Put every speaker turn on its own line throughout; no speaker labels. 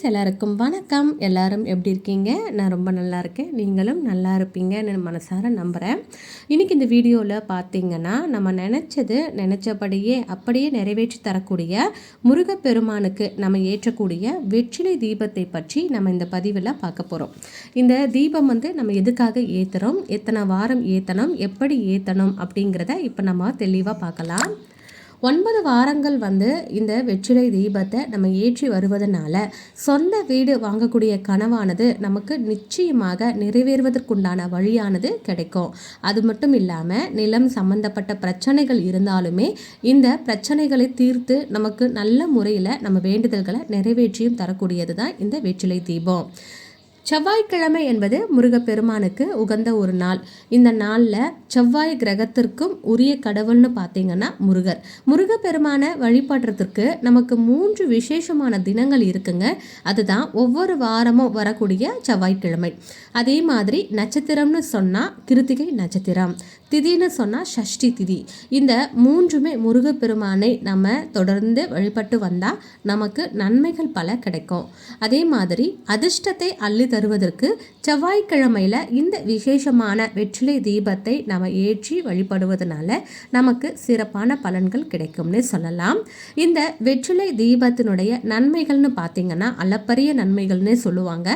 Friends எல்லாருக்கும் வணக்கம். எல்லாரும் எப்படி இருக்கீங்க? நான் ரொம்ப நல்லா இருக்கேன். நீங்களும் நல்லா இருப்பீங்கன்னு மனசார நம்புகிறேன் இன்றைக்கி இந்த வீடியோவில் பார்த்தீங்கன்னா நம்ம நினச்சது நினச்சபடியே அப்படியே நிறைவேற்றி தரக்கூடிய முருகப்பெருமானுக்கு நம்ம ஏற்றக்கூடிய வெற்றிலை தீபத்தை பற்றி நம்ம இந்த பதிவில் பார்க்க போகிறோம் இந்த தீபம் வந்து நம்ம எதுக்காக ஏற்றுறோம் எத்தனை வாரம் ஏற்றணும் எப்படி ஏற்றணும் அப்படிங்கிறத இப்போ நம்ம தெளிவாக பார்க்கலாம். ஒன்பது வாரங்கள் வந்து இந்த வெற்றிலை தீபத்தை நம்ம ஏற்றி வருவதனால சொந்த வீடு வாங்கக்கூடிய கனவானது நமக்கு நிச்சயமாக நிறைவேறுவதற்குண்டான வழியானது கிடைக்கும். அது மட்டும் இல்லாமல் நிலம் சம்பந்தப்பட்ட பிரச்சனைகள் இருந்தாலுமே இந்த பிரச்சனைகளை தீர்த்து நமக்கு நல்ல முறையில் நம்ம வேண்டுதல்களை நிறைவேற்றியும் தரக்கூடியது தான் இந்த வெற்றிலை தீபம். செவ்வாய்க்கிழமை என்பது முருகப்பெருமானுக்கு உகந்த ஒரு நாள். இந்த நாளில் செவ்வாய் கிரகத்திற்கும் உரிய கடவுள்னு பார்த்தீங்கன்னா முருகர். முருகப்பெருமானை வழிபடுறதுக்கு நமக்கு மூன்று விசேஷமான தினங்கள் இருக்குங்க. அதுதான் ஒவ்வொரு வாரமும் வரக்கூடிய செவ்வாய்க்கிழமை. அதே மாதிரி நட்சத்திரம்னு சொன்னால் கிருத்திகை நட்சத்திரம் திதின்னு சொன்னால் ஷஷ்டி திதி. இந்த மூன்றுமே முருகப்பெருமானை நம்ம தொடர்ந்து வழிபட்டு வந்தால் நமக்கு நன்மைகள் பல கிடைக்கும். அதே மாதிரி அதிர்ஷ்டத்தை அள்ளி தருவதற்கு செவ்வாய்க்கிழமையில் இந்த விசேஷமான வெற்றிலை தீபத்தை நம்ம ஏற்றி வழிபடுவதனால நமக்கு சிறப்பான பலன்கள் கிடைக்கும்னு சொல்லலாம். இந்த வெற்றிலை தீபத்தினுடைய நன்மைகள்னு பார்த்தீங்கன்னா அளப்பரிய நன்மைகள்னு சொல்லுவாங்க.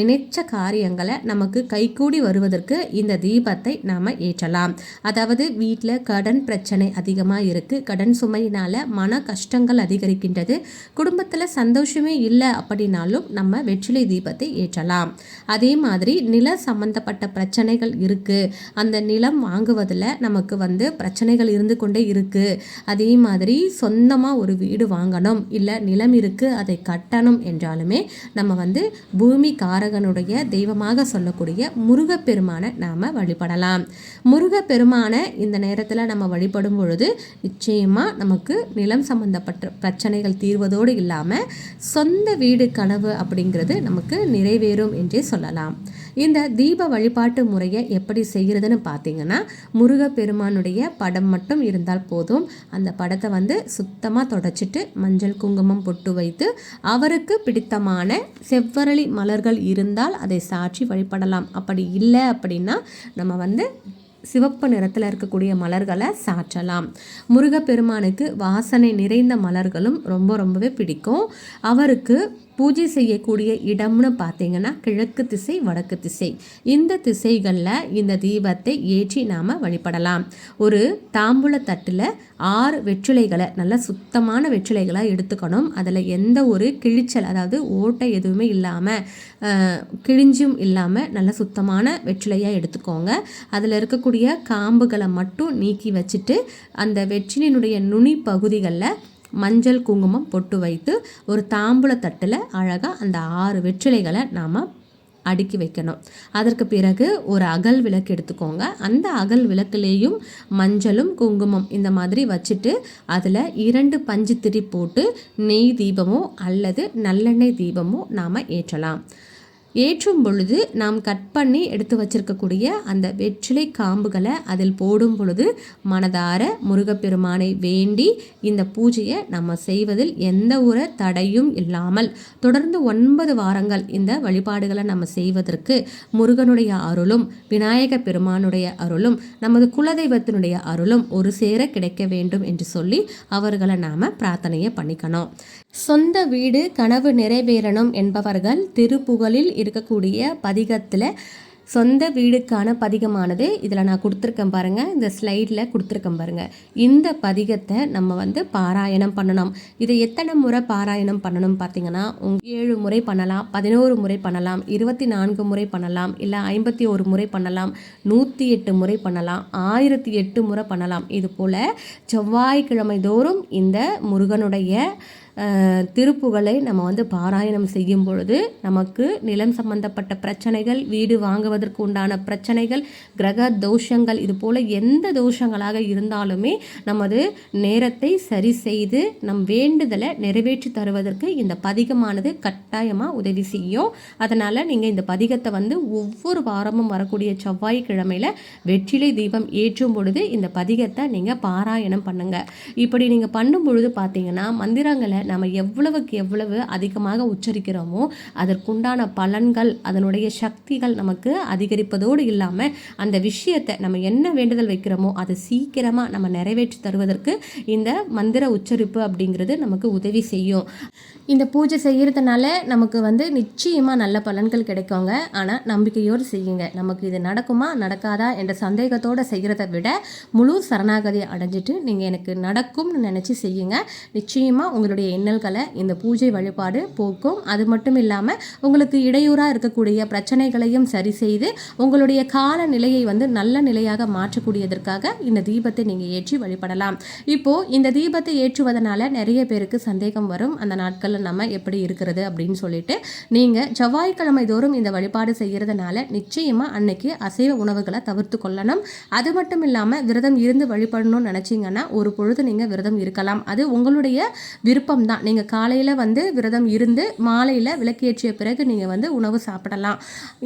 நினைச்ச காரியங்களை நமக்கு கைகூடி வருவதற்கு இந்த தீபத்தை நாம் ஏற்றலாம். அதாவது வீட்டில் கடன் பிரச்சனை அதிகமாக இருக்குது கடன் சுமையினால் மன கஷ்டங்கள் அதிகரிக்கின்றது. குடும்பத்தில் சந்தோஷமே இல்லை அப்படின்னாலும் நம்ம வெற்றிலை தீபத்தை ஏற்றலாம். அதே மாதிரி நில சம்பந்தப்பட்ட பிரச்சனைகள் இருக்குது அந்த நிலம் வாங்குவதில் நமக்கு வந்து பிரச்சனைகள் இருந்து கொண்டே இருக்குது அதே மாதிரி சொந்தமாக ஒரு வீடு வாங்கணும் இல்லை நிலம் இருக்குது அதை கட்டணும் என்றாலுமே நம்ம வந்து பூமி காரகனுடைய தெய்வமாக சொல்லக்கூடிய முருகப்பெருமானை நாம் வழிபடலாம். முருகப்பெருமானை இந்த நேரத்தில் நம்ம வழிபடும் பொழுது நிச்சயமாக நமக்கு நிலம் சம்பந்தப்பட்ட பிரச்சனைகள் தீர்வதோடு இல்லாமல் சொந்த வீடு கனவு அப்படிங்கிறது நமக்கு நிறைவேறும். என்றே சொல்லலாம். இந்த தீப வழிபாட்டு முறையை எப்படி செய்கிறதுன்னு பார்த்தீங்கன்னா முருகப்பெருமானுடைய படம் மட்டும் இருந்தால் போதும். அந்த படத்தை வந்து சுத்தமாக தொடச்சிட்டு மஞ்சள் குங்குமம் பொட்டு வைத்து அவருக்கு பிடித்தமான செவ்வரளி மலர்கள் இருந்தால் அதை சாட்சி வழிபடலாம். அப்படி இல்லை அப்படின்னா நம்ம வந்து சிவப்பு நிறத்தில் இருக்கக்கூடிய மலர்களை சாற்றலாம். முருகப்பெருமானுக்கு வாசனை நிறைந்த மலர்களும் ரொம்ப ரொம்பவே பிடிக்கும். அவருக்கு பூஜை செய்யக்கூடிய இடம்னு பார்த்தீங்கன்னா கிழக்கு திசை வடக்கு திசை. இந்த திசைகளில் இந்த தீபத்தை ஏற்றி நாம் வழிபடலாம். ஒரு தாம்பூல தட்டில் ஆறு வெற்றிலைகளை நல்ல சுத்தமான வெற்றிலைகளாக எடுத்துக்கணும். அதில் எந்த ஒரு கிழிச்சல் அதாவது ஓட்டை எதுவுமே இல்லாமல் கிழிஞ்சும் இல்லாமல் நல்ல சுத்தமான வெற்றிலையாக எடுத்துக்கோங்க. அதில் இருக்கக்கூடிய காம்புகளை மட்டும் நீக்கி வச்சுட்டு அந்த வெற்றிலினுடைய நுனி பகுதிகளில் மஞ்சள் குங்குமம் பொட்டு வைத்து ஒரு தாம்பூல தட்டில் அழகாக அந்த ஆறு வெற்றிலைகளை நாம் அடுக்கி வைக்கணும். அதற்கு பிறகு ஒரு அகல் விளக்கு எடுத்துக்கோங்க. அந்த அகல் விளக்குலேயும் மஞ்சளும் குங்குமம் இந்த மாதிரி வச்சுட்டு அதில் இரண்டு பஞ்சு திரி போட்டு நெய் தீபமோ அல்லது நல்லெண்ணெய் தீபமோ நாம் ஏற்றலாம். ஏற்றும் பொழுது நாம் கட் பண்ணி எடுத்து வச்சிருக்கக்கூடிய அந்த வெற்றிலை காம்புகளை அதில் போடும் பொழுது மனதார முருகப்பெருமானை வேண்டி இந்த பூஜையை நம்ம செய்வதில் எந்த ஒரு தடையும் இல்லாமல் தொடர்ந்து ஒன்பது வாரங்கள் இந்த வழிபாடுகளை நம்ம செய்வதற்கு முருகனுடைய அருளும் விநாயக பெருமானுடைய அருளும் நமது குலதெய்வத்தினுடைய அருளும் ஒரு சேர கிடைக்க வேண்டும் என்று சொல்லி அவர்களை நாம் பிரார்த்தனையை பண்ணிக்கணும். சொந்த வீடு கனவு நிறைவேறணும் என்பவர்கள் திருப்புகழில் இருக்கக்கூடிய பதிகத்தில் சொந்த வீடுக்கான பதிகமானது இதில் நான் கொடுத்துருக்கேன் பாருங்கள் இந்த ஸ்லைடில் கொடுத்துருக்கேன் பாருங்கள் இந்த பதிகத்தை நம்ம வந்து பாராயணம் பண்ணணும். இதை எத்தனை முறை பாராயணம் பண்ணணும் பார்த்தீங்கன்னா ஏழு முறை பண்ணலாம் பதினோரு முறை பண்ணலாம் இருபத்தி நான்கு முறை பண்ணலாம் இல்லை ஐம்பத்தி ஒரு முறை பண்ணலாம் நூற்றி எட்டு முறை பண்ணலாம் ஆயிரத்தி எட்டு முறை பண்ணலாம். இது போல் செவ்வாய்க்கிழமை தோறும் இந்த முருகனுடைய திருப்புகளை நம்ம வந்து பாராயணம் செய்யும் பொழுது நமக்கு நிலம் சம்பந்தப்பட்ட பிரச்சனைகள் வீடு வாங்குவதற்கு உண்டான பிரச்சனைகள் கிரக தோஷங்கள் இது போல் எந்த தோஷங்களாக இருந்தாலுமே நமது நேரத்தை சரி செய்து நம் வேண்டுதலை நிறைவேற்றி தருவதற்கு இந்த பதிகமானது கட்டாயமாக உதவி செய்யும். அதனால் நீங்கள் இந்த பதிகத்தை வந்து ஒவ்வொரு வாரமும் வரக்கூடிய செவ்வாய்க்கிழமையில் வெற்றிலை தீபம் ஏற்றும் பொழுது இந்த பதிகத்தை நீங்கள் பாராயணம் பண்ணுங்கள் இப்படி நீங்கள் பண்ணும் பொழுது பார்த்தீங்கன்னா மந்திரங்களை நம்ம எவ்வளவுக்கு எவ்வளவு அதிகமாக உச்சரிக்கிறோமோ அதற்குண்டான பலன்கள் அதனுடைய சக்திகள் நமக்கு அதிகரிப்பதோடு இல்லாமல் அந்த விஷயத்தை நம்ம என்ன வேண்டுதல் வைக்கிறோமோ அதை சீக்கிரமாக நம்ம நிறைவேற்றி தருவதற்கு இந்த மந்திர உச்சரிப்பு அப்படிங்கிறது நமக்கு உதவி செய்யும். இந்த பூஜை செய்கிறதுனால நமக்கு வந்து நிச்சயமாக நல்ல பலன்கள் கிடைக்குங்க. ஆனால் நம்பிக்கையோடு செய்யுங்க. நமக்கு இது நடக்குமா நடக்காதா என்ற சந்தேகத்தோடு செய்கிறத விட முழு சரணாகதியை அடைஞ்சிட்டு நீங்கள் எனக்கு நடக்கும்னு நினச்சி செய்யுங்க. நிச்சயமாக உங்களுடைய எண்ணல்களை இந்த பூஜை வழிபாடு போக்கும். அது மட்டும் இல்லாமல் உங்களுக்கு இடையூறாக இருக்கக்கூடிய பிரச்சனைகளையும் சரி செய்து உங்களுடைய கால நிலையை வந்து நல்ல நிலையாக மாற்றக்கூடியதற்காக இந்த தீபத்தை நீங்கள் ஏற்றி வழிபடலாம். இப்போது இந்த தீபத்தை ஏற்றுவதனால நிறைய பேருக்கு சந்தேகம் வரும். அந்த நாட்கள் நம்ம எப்படி இருக்கிறது அப்படின்னு சொல்லிட்டு நீங்கள் செவ்வாய்க்கிழமை தோறும் இந்த வழிபாடு செய்கிறதுனால நிச்சயமாக அன்னைக்கு அசைவ உணவுகளை தவிர்த்து கொள்ளணும். அது மட்டும் இல்லாமல் விரதம் இருந்து வழிபடணும்னு நினச்சிங்கன்னா ஒரு பொழுது நீங்கள் விரதம் இருக்கலாம். அது உங்களுடைய விருப்பம் தான். நீங்கள் காலையில் வந்து விரதம் இருந்து மாலையில் விளக்கேற்றிய பிறகு நீங்கள் வந்து உணவு சாப்பிடலாம்.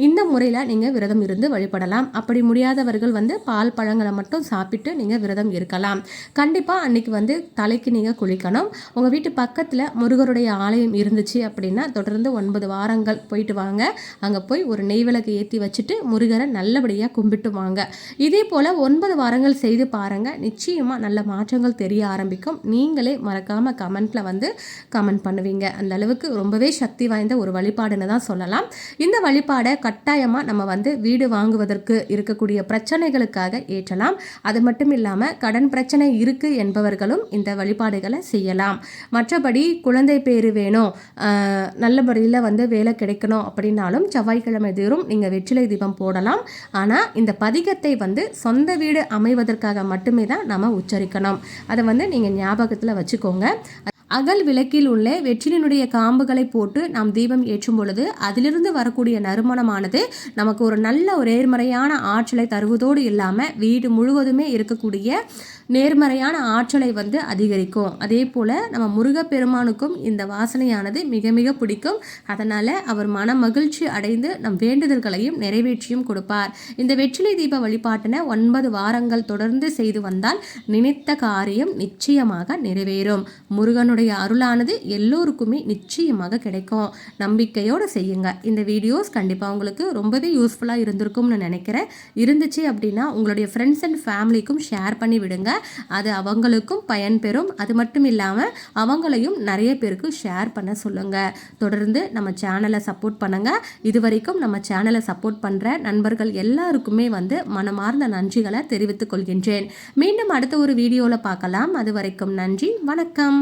இந்த முறையில் நீங்கள் விரதம் இருந்து வழிபடலாம். அப்படி முடியாதவர்கள் வந்து பால் பழங்களை மட்டும் சாப்பிட்டு நீங்கள் விரதம் இருக்கலாம். கண்டிப்பாக அன்னைக்கு வந்து தலைக்கு நீங்கள் குளிக்கணும். உங்கள் வீட்டு பக்கத்தில் முருகருடைய ஆலயம் இருந்துச்சு அப்படின்னா தொடர்ந்து ஒன்பது வாரங்கள் போயிட்டு வாங்க. அங்கே போய் ஒரு நெய் விளக்கு ஏற்றி வச்சுட்டு முருகரை நல்லபடியாக கும்பிட்டு வாங்க. இதே போல் ஒன்பது வாரங்கள் செய்து பாருங்கள் நிச்சயமாக நல்ல மாற்றங்கள் தெரிய ஆரம்பிக்கும். நீங்களே மறக்காமல் கமெண்ட்டில் வந்து கமெண்ட் பண்ணுவீங்க. அந்த அளவுக்கு ரொம்பவே சக்தி வாய்ந்த ஒரு வழிபாடுன்னு தான் சொல்லலாம். இந்த வழிபாடை கட்டாயமாக நம்ம வந்து வீடு வாங்குவதற்கு இருக்கக்கூடிய பிரச்சனைகளுக்காக ஏற்றலாம். அது மட்டும் இல்லாமல் கடன் பிரச்சனை இருக்குது என்பவர்களும் இந்த வழிபாடுகளை செய்யலாம். மற்றபடி குழந்தை பேரு வேணும். நல்ல முறையில் வந்து வேலை கிடைக்கணும் அப்படின்னாலும் செவ்வாய்க்கிழமை தீரும் நீங்கள் வெற்றிலை தீபம் போடலாம். ஆனால் இந்த பதிகத்தை வந்து சொந்த வீடு அமைவதற்காக மட்டுமே தான் நம்ம உச்சரிக்கணும். அதை வந்து நீங்கள் ஞாபகத்தில் வச்சுக்கோங்க. அகல் விளக்கில் உள்ள வெற்றிலினுடைய காம்புகளை போட்டு நாம் தீபம் ஏற்றும் பொழுது அதிலிருந்து வரக்கூடிய நறுமணமானது நமக்கு ஒரு நல்ல ஒரு நேர்மறையான ஆற்றலை தருவதோடு இல்லாமல் வீடு முழுவதுமே இருக்கக்கூடிய நேர்மறையான ஆற்றலை வந்து அதிகரிக்கும். அதே போல் நம்ம முருகப்பெருமானுக்கும் இந்த வாசனையானது மிக மிக பிடிக்கும். அதனால் அவர் மன மகிழ்ச்சி அடைந்து நம் வேண்டுதல்களையும் நிறைவேற்றியும் கொடுப்பார். இந்த வெற்றிலை தீப வழிபாட்டினை ஒன்பது வாரங்கள் தொடர்ந்து செய்து வந்தால் நினைத்த காரியம் நிச்சயமாக நிறைவேறும். முருகனுடைய அருளானது எல்லோருக்குமே நிச்சயமாக கிடைக்கும். நம்பிக்கையோடு செய்யுங்க. இந்த வீடியோஸ் கண்டிப்பாக உங்களுக்கு ரொம்பவே யூஸ்ஃபுல்லாக இருந்திருக்கும்னு நினைக்கிறேன். இருந்துச்சு அப்படின்னா உங்களுடைய ஃப்ரெண்ட்ஸ் அண்ட் ஃபேமிலிக்கும் ஷேர் பண்ணி விடுங்க. அது அவங்களுக்கும் பயன்பெறும் அது மட்டும் இல்லாமல் அவங்களையும் நிறைய பேருக்கு ஷேர் பண்ண சொல்லுங்கள் தொடர்ந்து நம்ம சேனலை சப்போர்ட் பண்ணுங்கள் இது வரைக்கும் நம்ம சேனலை சப்போர்ட் பண்ணுற நண்பர்கள் எல்லாருக்குமே வந்து மனமார்ந்த நன்றிகளை தெரிவித்துக் கொள்கின்றேன். மீண்டும் அடுத்த ஒரு வீடியோவில் பார்க்கலாம். அது வரைக்கும் நன்றி. வணக்கம்.